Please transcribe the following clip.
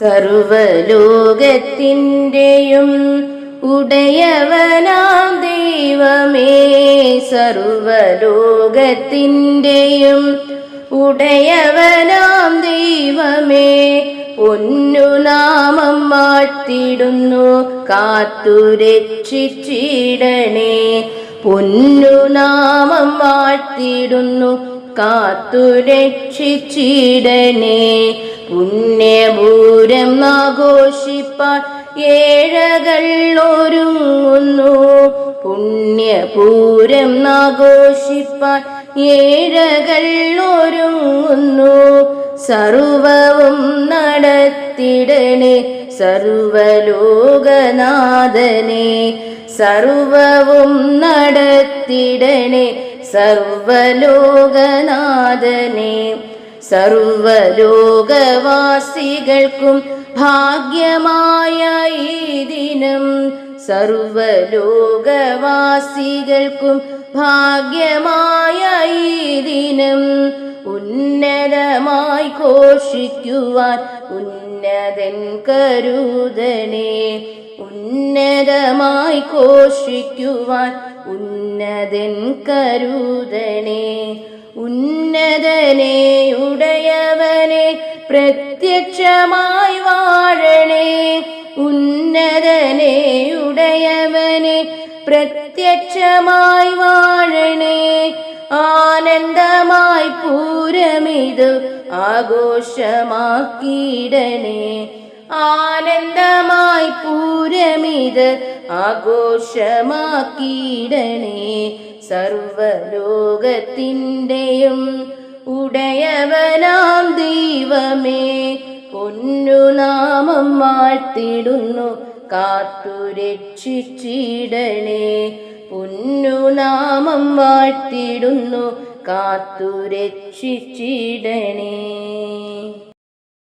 സർവലോകത്തിന്റെയും ഉടയവനാം ദൈവമേ സർവലോകത്തിന്റെയും ഉടയവനാം ദൈവമേ പൊന്നുനാമം വാഴ്ത്തിടുന്നു കാത്തുരക്ഷിച്ചിടണേ. പൊന്നുനാമം വാഴ്ത്തിടുന്നു കാത്തുരക്ഷിച്ചിടണേ പുണ്യപൂരം ആഘോഷിപ്പാൻ ഏഴകൾ ഒരുങ്ങുന്നു. പുണ്യപൂരം ആഘോഷിപ്പാൻ ഏഴകൾ ഒരുങ്ങുന്നു. സർവവും നടത്തിടനെ സർവലോകനാഥനെ. സർവവും നടത്തിടണേ സർവലോകനാഥനെ സർവലോകവാസികൾക്കും ഭാഗ്യമായ ഈ ദിനം സർവലോകവാസികൾക്കും ഭാഗ്യമായ ഈ ദിനം ഉന്നതമായി ഘോഷിക്കുവാൻ ഉന്നതൻ കരുതനെ ഉന്നതമായി ഘോഷിക്കുവാൻ ഉന്നതൻ കരുതനെ ഉന്നതനെ ഉടയവനെ പ്രത്യക്ഷമായി വാഴണേ ഉന്നതനെ ഉടയവനെ പ്രത്യക്ഷമായി വാഴണേ. ആനന്ദമായി പൂരമിത് ആഘോഷമാക്കിയിടണേ ആനന്ദമായി പൂരമിത് ആഘോഷമാക്കിയിടണേ. സർവലോകത്തിന്റെയും ഉടയവനാം ദൈവമേ. പൊന്നുനാമം വാഴ്ത്തിടുന്നു കാത്തുരക്ഷിച്ചിടണേ. പൊന്നുനാമം വാഴ്ത്തിടുന്നു കാത്തുരക്ഷിച്ചിടണേ.